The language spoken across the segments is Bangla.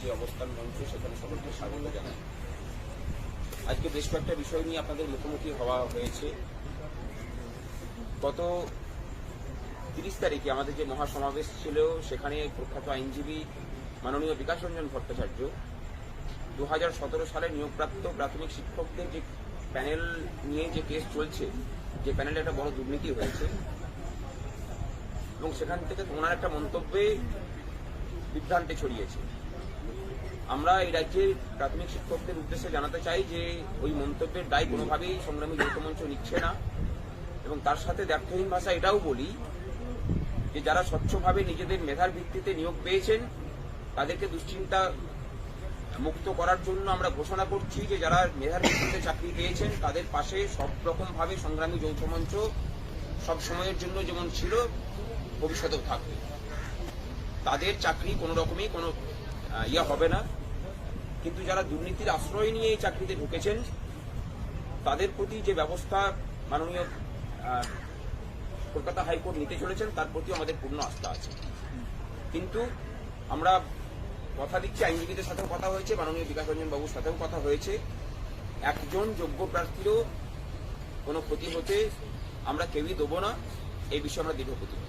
যে অবস্থান মঞ্চ, সেখানে সকলকে স্বাগত জানাই। আজকে বেশ কয়েকটা বিষয় নিয়ে আপনাদের মুখোমুখি হওয়া হয়েছে। গত তিরিশ তারিখে আমাদের যে মহাসমাবেশ ছিল, সেখানে প্রখ্যাত আইনজীবী মাননীয় বিকাশ রঞ্জন ভট্টাচার্য দু হাজার সতেরো সালে নিয়োগপ্রাপ্ত প্রাথমিক শিক্ষকদের যে প্যানেল নিয়ে যে কেস চলছে, যে প্যানেলে একটা বড় দুর্নীতি হয়েছে, এবং সেখান থেকে ওনার একটা মন্তব্যে বিভ্রান্তি ছড়িয়েছে। আমরা এই রাজ্যের প্রাথমিক শিক্ষকদের উদ্দেশ্যে জানাতে চাই যে ওই মন্তব্যের দায় কোনোভাবেই সংগ্রামী যৌথ মঞ্চ নিচ্ছে না। এবং তার সাথে ব্যর্থহীন ভাষা এটাও বলি যে যারা স্বচ্ছভাবে নিজেদের মেধার ভিত্তিতে নিয়োগ পেয়েছেন, তাদেরকে দুশ্চিন্তা মুক্ত করার জন্য আমরা ঘোষণা করছি যে যারা মেধার ভিত্তিতে চাকরি পেয়েছেন, তাদের পাশে সব রকমভাবে সংগ্রামী যৌথ মঞ্চ সব সময়ের জন্য যেমন ছিল, ভবিষ্যতেও থাকবে। তাদের চাকরি কোনো রকমই কোনো ইয়ে হবে না। কিন্তু যারা দুর্নীতির আশ্রয় নিয়ে এই চাকরিতে ঢুকেছেন, তাদের প্রতি যে ব্যবস্থা মাননীয় কলকাতা হাইকোর্ট নিতে চলেছেন, তার প্রতি আমাদের পূর্ণ আস্থা আছে। কিন্তু আমরা কথা দিচ্ছি, আইনজীবীদের সাথেও কথা হয়েছে, মাননীয় বিকাশ রঞ্জন বাবুর সাথেও কথা হয়েছে। একজন যোগ্য প্রার্থীরও কোনো ক্ষতি হতে আমরা কেউই দেবো না, এই বিষয়ে আমরা দৃঢ় প্রতিজ্ঞ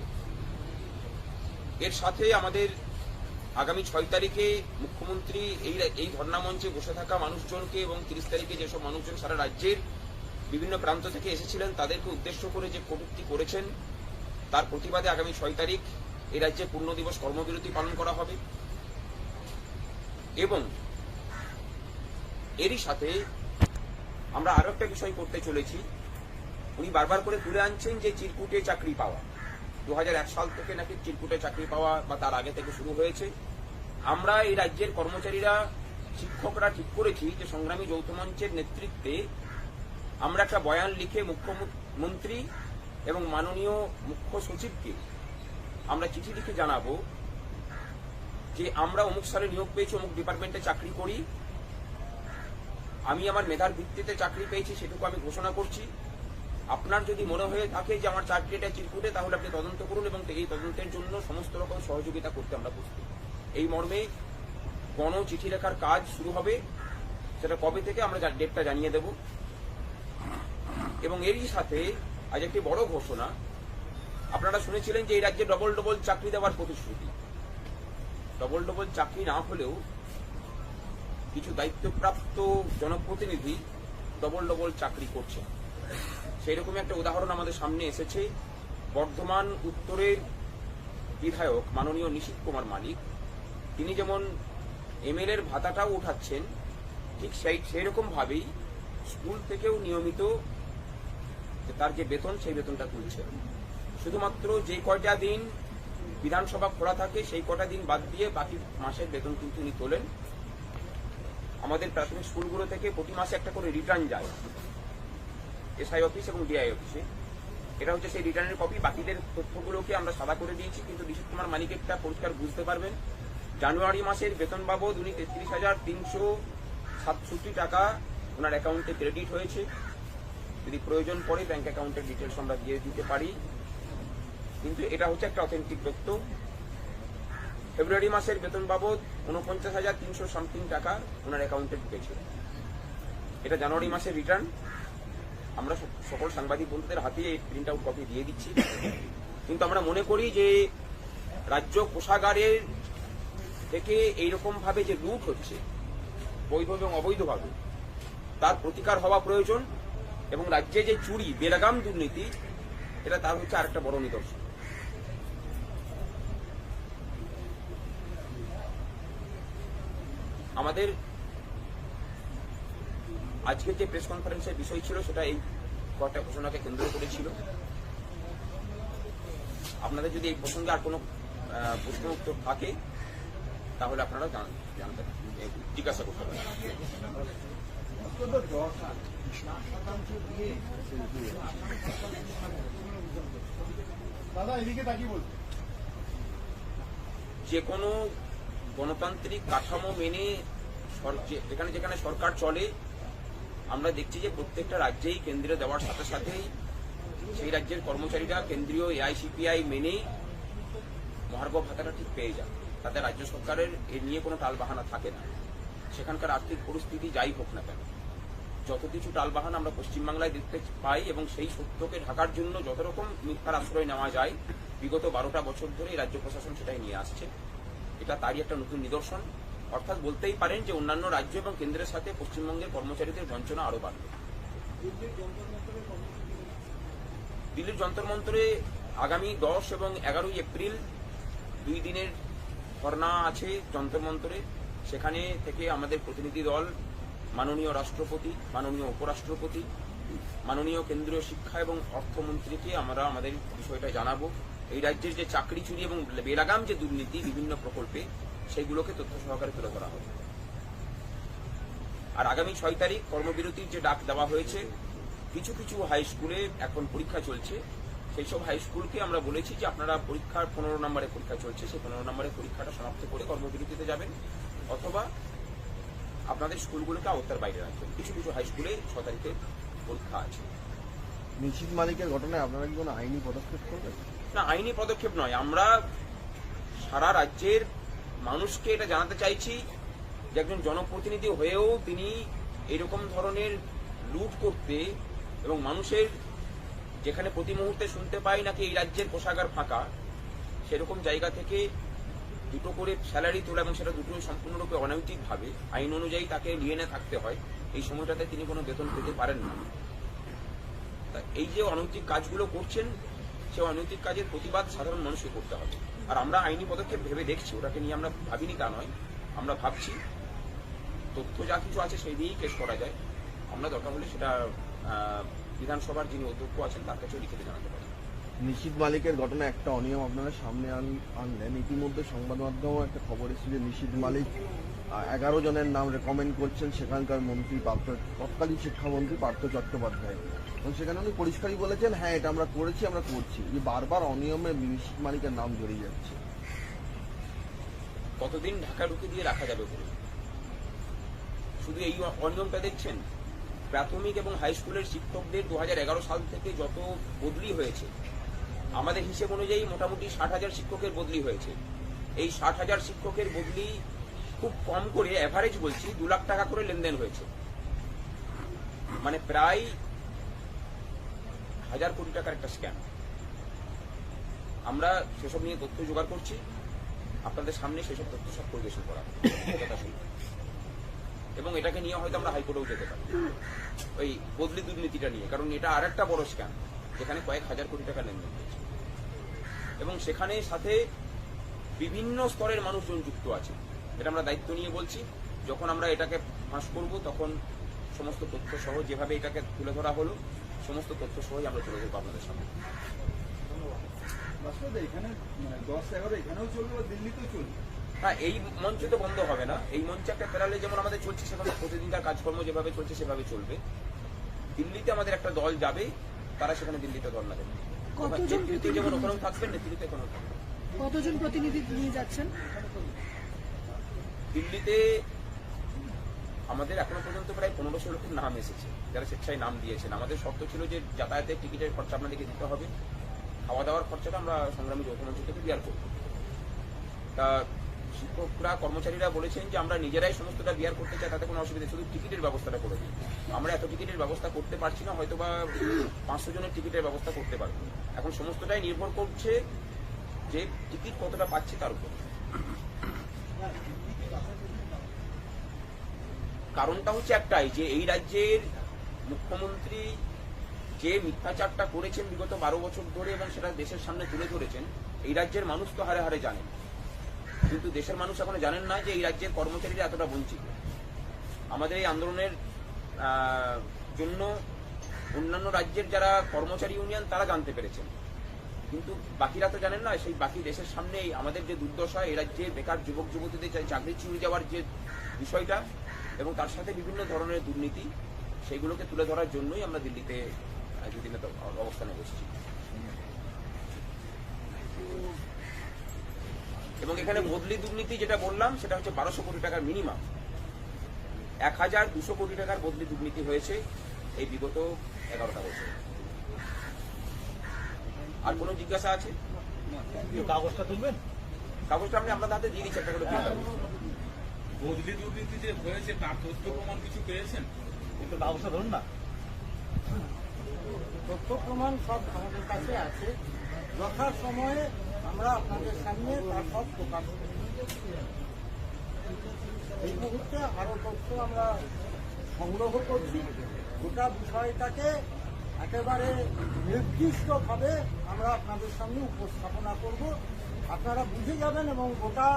এর সাথে আমাদের আগামী ছয় তারিখে মুখ্যমন্ত্রী এই এই ধর্ণা মঞ্চে বসে থাকা মানুষজনকে এবং তিরিশ তারিখে যেসব মানুষজন সারা রাজ্যের বিভিন্ন প্রান্ত থেকে এসেছিলেন, তাদেরকে উদ্দেশ্য করে যে কটূক্তি করেছেন, তার প্রতিবাদে আগামী ছয় তারিখ এই রাজ্যে পূর্ণ দিবস কর্মবিরতি পালন করা হবে। এবং এরই সাথে আমরা আরও একটা বিষয় করতে চলেছি। উনি বারবার করে তুলে আনছেন যে চিরকুটে চাকরি পাওয়া। দু হাজার এক সাল থেকে নাকি চিরকুটে চাকরি পাওয়া বা তার আগে থেকে শুরু হয়েছে। আমরা এই রাজ্যের কর্মচারীরা, শিক্ষকরা ঠিক করেছি যে সংগ্রামী যৌথ মঞ্চের নেতৃত্বে আমরা একটা বয়ান লিখে মুখ্যমন্ত্রী এবং মাননীয় মুখ্য সচিবকে আমরা চিঠি লিখে জানাব যে আমরা অমুক সালে নিয়োগ পেয়েছি, অমুক ডিপার্টমেন্টে চাকরি করি। আমি আমার মেধার ভিত্তিতে চাকরি পেয়েছি, সেটুকু আমি ঘোষণা করছি। আপনার যদি মনে হয়ে থাকে যে আমার চাকরিটা চিরকুটে, তাহলে আপনি তদন্ত করুন এবং এই তদন্তের জন্য সমস্ত রকম সহযোগিতা করতে আমরা প্রস্তুত। এই মর্মে গণ চিঠি লেখার কাজ শুরু হবে। সেটা কবে থেকে আমরা ডেটটা জানিয়ে দেব। এবং এরই সাথে আজ একটি বড় ঘোষণা। আপনারা শুনেছিলেন যে এই রাজ্যে ডবল ডবল চাকরি দেওয়ার প্রতিশ্রুতি। ডবল ডবল চাকরি না হলেও কিছু দায়িত্বপ্রাপ্ত জনপ্রতিনিধি ডবল ডবল চাকরি করছে সেই রকম একটা উদাহরণ আমাদের সামনে এসেছে। বর্ধমান উত্তরের বিধায়ক মাননীয় নিশীত কুমার মালিক তিনি যেমন এমএলএ এর ভাতাটাও উঠাচ্ছেন, ঠিক সেই সেই রকম ভাবেই স্কুল থেকেও নিয়মিত তার যে বেতন, সেই বেতনটা তুলছে। শুধুমাত্র যে কয়টা দিন বিধানসভা খোলা থাকে, সেই কটা দিন বাদ দিয়ে বাকি মাসের বেতন কিন্তু উনি তোলেন। আমাদের প্রাথমিক স্কুলগুলো থেকে প্রতি মাসে একটা করে রিটার্ন যায়, এসআই অফিস এবং ডিআই অফিসে। এটা হচ্ছে সেই রিটার্নের কপি, বাকিদের তথ্যগুলোকে আমরা সাদা করে দিয়েছি, কিন্তু নিশীত কুমার একটা পরিষ্কার বুঝতে পারবেন। জানুয়ারি মাসের বেতন বাবদ উনি তেত্রিশ হাজার তিনশো সাতষট্টি টাকা ওনার অ্যাকাউন্টে ক্রেডিট হয়েছে। যদি প্রয়োজন পড়ে ব্যাংক অ্যাকাউন্টের ডিটেলস আমরা দিয়ে দিতে পারি। কিন্তু এটা হচ্ছে একটা অথেন্টিক তথ্য। ফেব্রুয়ারি মাসের বেতন বাবদ উনপঞ্চাশ হাজার তিনশো সামথিং টাকা ওনার অ্যাকাউন্টে ঢুকেছে। এটা জানুয়ারি মাসের রিটার্ন আমরা সকল সাংবাদিক বন্ধুদের হাতে এই প্রিন্ট আউট কপি দিয়ে দিচ্ছি। কিন্তু আমরা মনে করি যে রাজ্য কোষাগারের থেকে এইরকম ভাবে যে লুট হচ্ছে, বৈধ এবং অবৈধভাবে, তার প্রতিকার হওয়া প্রয়োজন এবং রাজ্যে যে চুরি, বেলাগাম দুর্নীতি, এটা তার হচ্ছে আরেকটা বড় নিদর্শন। আমাদের আজকের যে প্রেস কনফারেন্সের বিষয় ছিল, সেটা এই কটা ঘোষণাকে কেন্দ্র করেছিল আপনাদের যদি এই প্রসঙ্গে আর কোনো প্রশ্ন উত্তর থাকে তাহলে আপনারা জানতে জিজ্ঞাসা করতে পারেন। দাদা এদিকে তাকিয়ে বলুন। যে কোনো গণতান্ত্রিক কাঠামো মেনে যেখানে যেখানে সরকার চলে আমরা দেখছি যে প্রত্যেকটা রাজ্যেই কেন্দ্রীয় দেওয়ার সাথে সাথেই সেই রাজ্যের কর্মচারীরা কেন্দ্রীয় এআইসিপিআই মেনেই মহার্ঘ ভাতাটা ঠিক পেয়ে যায় তাতে রাজ্য সরকারের এ নিয়ে কোনো টালবাহানা থাকে না। সেখানকার আর্থিক পরিস্থিতি যাই হোক না কেন, যত কিছু টালবাহানা আমরা পশ্চিমবাংলায় দেখতে পাই এবং সেই সত্যকে ঢাকার জন্য যত রকম মিথ্যার আশ্রয় নেওয়া যায়, বিগত বারোটা বছর ধরে রাজ্য প্রশাসন সেটাই নিয়ে আসছে। এটা তারই একটা নতুন নিদর্শন। অর্থাৎ বলতেই পারেন যে অন্যান্য রাজ্য এবং কেন্দ্রের সাথে পশ্চিমবঙ্গের কর্মচারীদের বঞ্চনা আরও বাড়বে। দিল্লির যন্তর মন্তরে আগামী দশ এবং এগারোই এপ্রিল দুই দিনের ধর্ণা আছে যন্তর মন্তরে সেখানে থেকে আমাদের প্রতিনিধি দল, মাননীয় রাষ্ট্রপতি, মাননীয় উপরাষ্ট্রপতি, মাননীয় কেন্দ্রীয় শিক্ষা এবং অর্থমন্ত্রীকে আমরা আমাদের বিষয়টা জানাব। এই রাজ্যের যে চাকরি চুরি এবং বেলাগাম যে দুর্নীতি, বিভিন্ন প্রকল্পে সেইগুলোকে তথ্য সহকারে তুলে ধরা হবে আর আগামী ছয় তারিখ কর্মবিরতির যে ডাক দেওয়া হয়েছে, কিছু কিছু হাই স্কুলে এখন পরীক্ষা চলছে। সেই সব হাই স্কুলকে আমরা বলেছি যে আপনারা পরীক্ষার পনেরো নম্বরে পরীক্ষা চলছে সেই পনেরো নম্বরের পরীক্ষাটা সমাপ্ত করে কর্মবিরতিতে যাবেন। অথবা আপনাদের স্কুলগুলোকে আওতার বাইরে রাখবেন। কিছু কিছু হাই স্কুলে ছ তারিখে পরীক্ষা আছে। নিশ্চিত মালিকের ঘটনায় আপনারা কি কোনো আইনি পদক্ষেপ করবেন? না আইনি পদক্ষেপ নয়। আমরা সারা রাজ্যের মানুষকে এটা জানাতে চাইছি যে একজন জনপ্রতিনিধি হয়েও তিনি এরকম ধরনের লুট করতে এবং মানুষের যেখানে প্রতি মুহূর্তে শুনতে পাই নাকি এই রাজ্যের কোষাগার ফাঁকা, সেরকম জায়গা থেকে দুটো করে স্যালারি তোলা এবং সেটা দুটোই সম্পূর্ণরূপে অনৈতিকভাবে, আইন অনুযায়ী তাকে নিয়ে না থাকতে হয়, এই সময়টাতে তিনি কোনো বেতন পেতে পারেন না। তা এই যে অনৈতিক কাজগুলো করছেন সে অনৈতিক কাজের প্রতিবাদ সাধারণ মানুষকে করতে হবে। আর আমরা আইনি পদক্ষেপ ভেবে দেখছি, ওটাকে নিয়ে আমরা ভাবিনি তা নয়, আমরা ভাবছি তথ্য যা কিছু আছে সেই দিয়েই কেস করা যায়। আমরা দরকার হলে সেটা বিধানসভার যিনি অধ্যক্ষ আছেন তার কাছেও লিখিত জানাতে পারি নিশ্চিত মালিকের ঘটনায় একটা অনিয়ম আপনারা সামনে আন- আনলেন। ইতিমধ্যে সংবাদ মাধ্যমেও একটা খবর এসেছে যে নিশ্চিত মালিক এগারো জনের নাম রেকমেন্ড করছেন সেখানকার মন্ত্রী পার্থ তৎকালীন শিক্ষামন্ত্রী পার্থ চট্টোপাধ্যায়। এবং সেখানে উনি পরিষ্কারই বলেছেন হ্যাঁ এটা আমরা করেছি আমরা করছি। যে বারবার অনিয়মে নিশ্চিত মালিকের নাম জড়িয়ে যাচ্ছে। কতদিন ঢাকা ঢুকে দিয়ে রাখা যাবে শুধু এই অনিয়মটা দেখছেন? প্রাথমিক এবং হাই স্কুলের শিক্ষকদের দু হাজার এগারো সাল থেকে যত বদলি হয়েছে, আমাদের হিসেব অনুযায়ী মোটামুটি ষাট হাজার শিক্ষকের বদলি হয়েছে। এই ষাট হাজার শিক্ষকের বদলি খুব কম করে অ্যাভারেজ বলছি, দু লাখ টাকা করে লেনদেন হয়েছে। মানে প্রায় হাজার কোটি টাকার একটা স্ক্যাম আমরা সেসব নিয়ে তথ্য জোগাড় করছি। আপনাদের সামনে সেসব তথ্য সব পরিবেশন করা। এবং এটাকে নিয়ে হয়তো আমরা হাইকোর্টেও যেতে পারি। ওই বদলি দুর্নীতিটা নিয়ে, কারণ এটা আর একটা বড় স্ক্যাম যেখানে কয়েক হাজার কোটি টাকা লেনদেন হয়েছে। এবং সেখানে সাথে বিভিন্ন স্তরের মানুষজন যুক্ত আছে। এটা আমরা দায়িত্ব নিয়ে বলছি, যখন আমরা এটাকে ফাঁস করব, তখন সমস্ত তথ্য সহ যেভাবে এটাকে তুলে ধরা হলো, সমস্ত তথ্য সহই আমরা তুলে ধরবো আপনাদের সামনে। এখানে মানে দশ এগারো এখানেও চলবে দিল্লিতেও চলবে? হ্যাঁ এই মঞ্চ তো বন্ধ হবে না। এই মঞ্চে একটা প্যারালে যেমন আমাদের চলছে সেখানে প্রতিদিনকার কাজকর্ম যেভাবে চলছে সেভাবে চলবে। দিল্লিতে আমাদের একটা দল যাবে তারা সেখানে দিল্লিতে দল নেতৃত্বে যেমন ওখানেও থাকবেন নেতৃত্বে থাকবেন কতজন প্রতিনিধি নিয়ে যাচ্ছেন? দিল্লিতে আমাদের এখনও পর্যন্ত প্রায় পনেরোশো লোকের নাম এসেছে যারা স্বেচ্ছায় নাম দিয়েছেন। আমাদের শর্ত ছিল যে যাতায়াতের টিকিটের খরচা আপনাদেরকে দিতে হবে। খাওয়া দাওয়ার খরচাটা আমরা সংগ্রামী যৌথ মঞ্চ থেকে বিয়ার করব। তা শিক্ষকরা, কর্মচারীরা বলেছেন যে আমরা নিজেরাই সমস্তটা বিয়ার করতে চাই, তাতে কোনো অসুবিধা শুধু টিকিটের ব্যবস্থাটা করে দিই আমরা এত টিকিটের ব্যবস্থা করতে পারছি না হয়তো বা পাঁচশো জনের টিকিটের ব্যবস্থা করতে পারব। এখন সমস্তটাই নির্ভর করছে যে টিকিট কতটা পাচ্ছে তার উপর। কারণটা হচ্ছে একটাই, যে এই রাজ্যের মুখ্যমন্ত্রী যে মিথ্যাচারটা করেছেন বিগত বারো বছর ধরে এবং সেটা দেশের সামনে তুলে ধরেছেন, এই রাজ্যের মানুষ তো হারে হারে জানেন। কিন্তু দেশের মানুষ এখনও জানেন না যে এই রাজ্যের কর্মচারীরা এতটা বঞ্চিত। আমাদের এই আন্দোলনের জন্য অন্যান্য রাজ্যের যারা কর্মচারী ইউনিয়ন, তারা জানতে পেরেছেন। কিন্তু বাকিরা তো জানেন না, সেই বাকি দেশের সামনে আমাদের যে দুর্দশা, এই রাজ্যে বেকার যুবক, যুবতীদের চাকরি চুরি যাওয়ার যে বিষয়টা এবং তার সাথে বিভিন্ন ধরনের দুর্নীতি, সেইগুলোকে তুলে ধরার জন্যই আমরা দিল্লিতে অবস্থানে বসছি। এবং এখানে বদলি দুর্নীতি যেটা বললাম সেটা হচ্ছে বারোশো কোটি টাকার মিনিমাম এক হাজার দুশো কোটি টাকার বদলি দুর্নীতি হয়েছে এই বিগত এগারোটা বছর। আর কোনো জিজ্ঞাসা আছে? কাগজটা তুলবেন? কাগজটা আমি আপনাদের হাতে দিয়ে দিচ্ছি একটা করে বদলি দুর্নীতি যে হয়েছে তার তথ্য প্রমাণ কিছু পেয়েছেন? একটু ব্যবস্থা ধরুন না। তথ্য প্রমাণ সব আমাদের কাছে আছে। যথা সময়ে আমরা আপনাদের সামনে তার সব প্রকাশ করব। এই মুহূর্তে আরও তথ্য আমরা সংগ্রহ করছি। গোটা বিষয়টাকে একেবারে নির্দিষ্টভাবে আমরা আপনাদের সামনে উপস্থাপনা করব। আপনারা বুঝে যাবেন এবং গোটা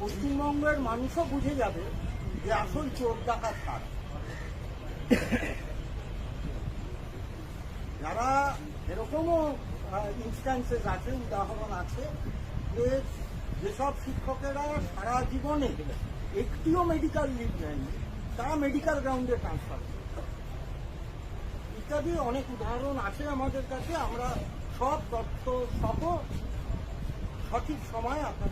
পশ্চিমবঙ্গের মানুষও বুঝে যাবে যে আসল চোর ডাকাত কারা। যারা এরকমও ইনস্ট্যান্সেস আছে, উদাহরণ আছে যে যেসব শিক্ষকেরা সারা জীবনে একটিও মেডিকেল লিভ নেয়নি, তারা মেডিকেল গ্রাউন্ডে ট্রান্সফার ইত্যাদি অনেক উদাহরণ আছে আমাদের কাছে, আমরা সব তথ্য সহ সঠিক সময় আপনাদের